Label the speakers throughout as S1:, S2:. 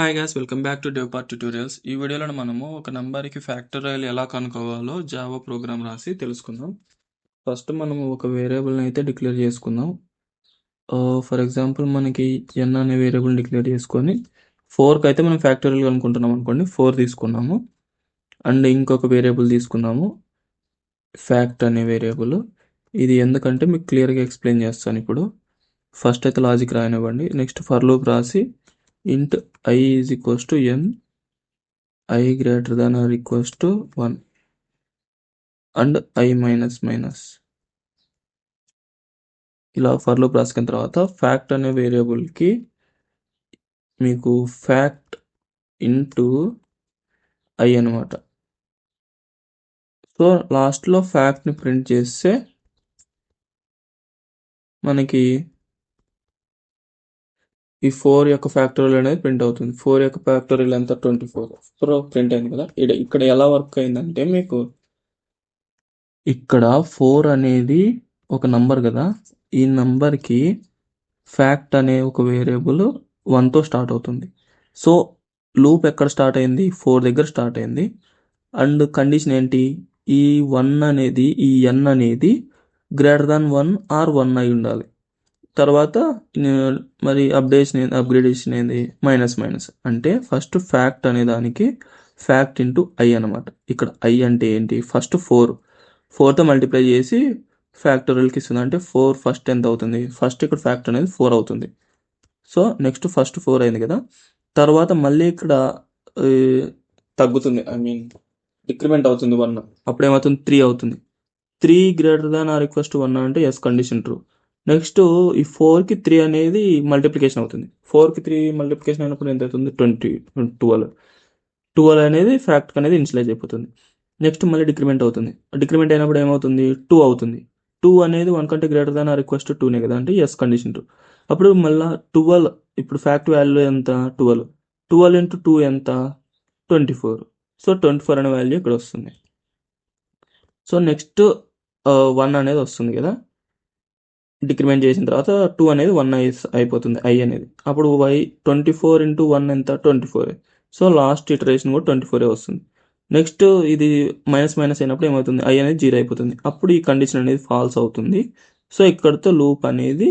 S1: Hi guys welcome back to డెవపార్ట్ tutorials ఈ వీడియోలో మనము ఒక నంబర్కి ఫ్యాక్టరైల్ ఎలా కనుక్కోవాలో జావా ప్రోగ్రామ్ రాసి తెలుసుకుందాం. ఫస్ట్ మనము ఒక వేరియబుల్ని అయితే డిక్లేర్ చేసుకుందాం. Uh, ఫర్ ఎగ్జాంపుల్ మనకి ఎన్ అనే వేరియబుల్ డిక్లేర్ చేసుకొని ఫోర్కి అయితే మనం ఫ్యాక్టరీలు అనుకుంటున్నాం అనుకోండి ఫోర్ తీసుకున్నాము. అండ్ ఇంకొక వేరియబుల్ తీసుకున్నాము ఫ్యాక్ట్ అనే వేరియబుల్ ఇది ఎందుకంటే మీకు క్లియర్గా ఎక్స్ప్లెయిన్ చేస్తాను ఇప్పుడు. ఫస్ట్ అయితే లాజిక్ రాయనివ్వండి. నెక్స్ట్ ఫర్ లూప్ రాసి int i is equals to n i greater than or equals to 1 and I minus minus ఇలా ఫర్ లూప్ రాసుకున్న తర్వాత ఫ్యాక్ట్ అనే వేరియబుల్కి మీకు ఫ్యాక్ట్ ఇంటూ ఐ అనమాట సో లాస్ట్లో ఫ్యాక్ట్ని ప్రింట్ చేస్తే మనకి ఈ ఫోర్ యొక్క ఫ్యాక్టోరియల్ అనేది ప్రింట్ అవుతుంది. ఫోర్ యొక్క ఫ్యాక్టోరియల్ ఎంత? Twenty four. ప్రో ప్రింట్ అయింది కదా? ఇక్కడ ఇక్కడ ఎలా వర్క్ అయిందంటే మీకు ఇక్కడ ఫోర్ అనేది ఒక నంబర్ కదా? ఈ నంబర్కి ఫ్యాక్ట్ అనే ఒక వేరియబుల్ వన్తో స్టార్ట్ అవుతుంది. సో లూప్ ఎక్కడ స్టార్ట్ అయింది? ఫోర్ దగ్గర స్టార్ట్ అయింది. అండ్ కండిషన్ ఏంటి? ఈ వన్ అనేది ఈ ఎన్ అనేది greater than one or one అయి ఉండాలి. తర్వాత మరి అప్డేషన్ అప్గ్రేడేషన్ ఏంది? మైనస్ మైనస్ అంటే ఫస్ట్ ఫ్యాక్ట్ అనే దానికి ఫ్యాక్ట్ ఇంటూ ఐ అనమాట ఇక్కడ ఐ అంటే ఏంటి? ఫస్ట్ ఫోర్ ఫోర్తో మల్టిప్లై చేసి ఫ్యాక్టోరియల్కి ఇస్తుంది? అంటే ఫోర్ ఫస్ట్ ఎంత అవుతుంది? ఫస్ట్ ఇక్కడ ఫ్యాక్ట్ అనేది ఫోర్ అవుతుంది. సో నెక్స్ట్ ఫస్ట్ ఫోర్ అయింది కదా? తర్వాత మళ్ళీ ఇక్కడ తగ్గుతుంది. ఐ మీన్ డిక్రిమెంట్ అవుతుంది వన్ అప్పుడు ఏమవుతుంది త్రీ అవుతుంది three greater than or request one అంటే ఎస్ కండిషన్ ట్రూ నెక్స్ట్ ఈ ఫోర్కి త్రీ అనేది మల్టిప్లికేషన్ అవుతుంది. ఫోర్కి త్రీ మల్టిప్లికేషన్ అయినప్పుడు ఎంత అవుతుంది ట్వంటీ ట్వెల్వ్ ట్వెల్వ్ అనేది ఫ్యాక్ట్ అనేది ఇన్షియలైజ్ అయిపోతుంది. నెక్స్ట్ మళ్ళీ డిక్రిమెంట్ అవుతుంది. డిక్రిమెంట్ అయినప్పుడు ఏమవుతుంది? టూ అవుతుంది. టూ అనేది వన్ కంటే గ్రేటర్ దాన్ ఆ రిక్వెస్ట్ టూనే కదా? అంటే ఎస్ కండిషన్ టూ అప్పుడు మళ్ళీ ట్వెల్వ్ ఇప్పుడు ఫ్యాక్ట్ వాల్యూ ఎంత? ట్వెల్వ్ ట్వెల్వ్ ఇంటూ టూ ఎంత? Twenty four so twenty four అనే వాల్యూ ఇక్కడ వస్తుంది. సో నెక్స్ట్ వన్ uh, అనేది వస్తుంది కదా? డిక్రిమెంట్ చేసిన తర్వాత టూ అనేది వన్ ఐ అయిపోతుంది ఐ అనేది. అప్పుడు Y twenty four into one ఎంత? Twenty four. So last iteration కూడా ట్వంటీ ఫోరే వస్తుంది. నెక్స్ట్ ఇది మైనస్ మైనస్ అయినప్పుడు ఏమవుతుంది? ఐ అనేది జీరో అయిపోతుంది. అప్పుడు ఈ కండిషన్ అనేది ఫాల్స్ అవుతుంది. సో ఇక్కడతో లూప్ అనేది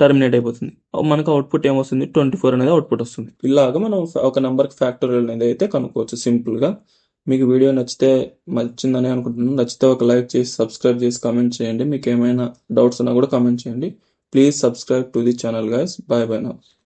S1: టర్మినేట్ అయిపోతుంది. మనకు అవుట్పుట్ ఏమొస్తుంది? ట్వంటీ ఫోర్ అనేది అవుట్పుట్ వస్తుంది. ఇలాగ మనం ఒక నెంబర్కి ఫ్యాక్టోరియల్ అనేది అయితే కనుక్కోవచ్చు సింపుల్గా. మీకు వీడియో నచ్చితే నచ్చిందని అనుకుంటున్నాను. నచ్చితే ఒక లైక్ చేసి సబ్స్క్రైబ్ చేసి కామెంట్ చేయండి. మీకు ఏమైనా డౌట్స్ ఉన్నా కూడా కామెంట్ చేయండి. Please subscribe to the channel guys bye bye నా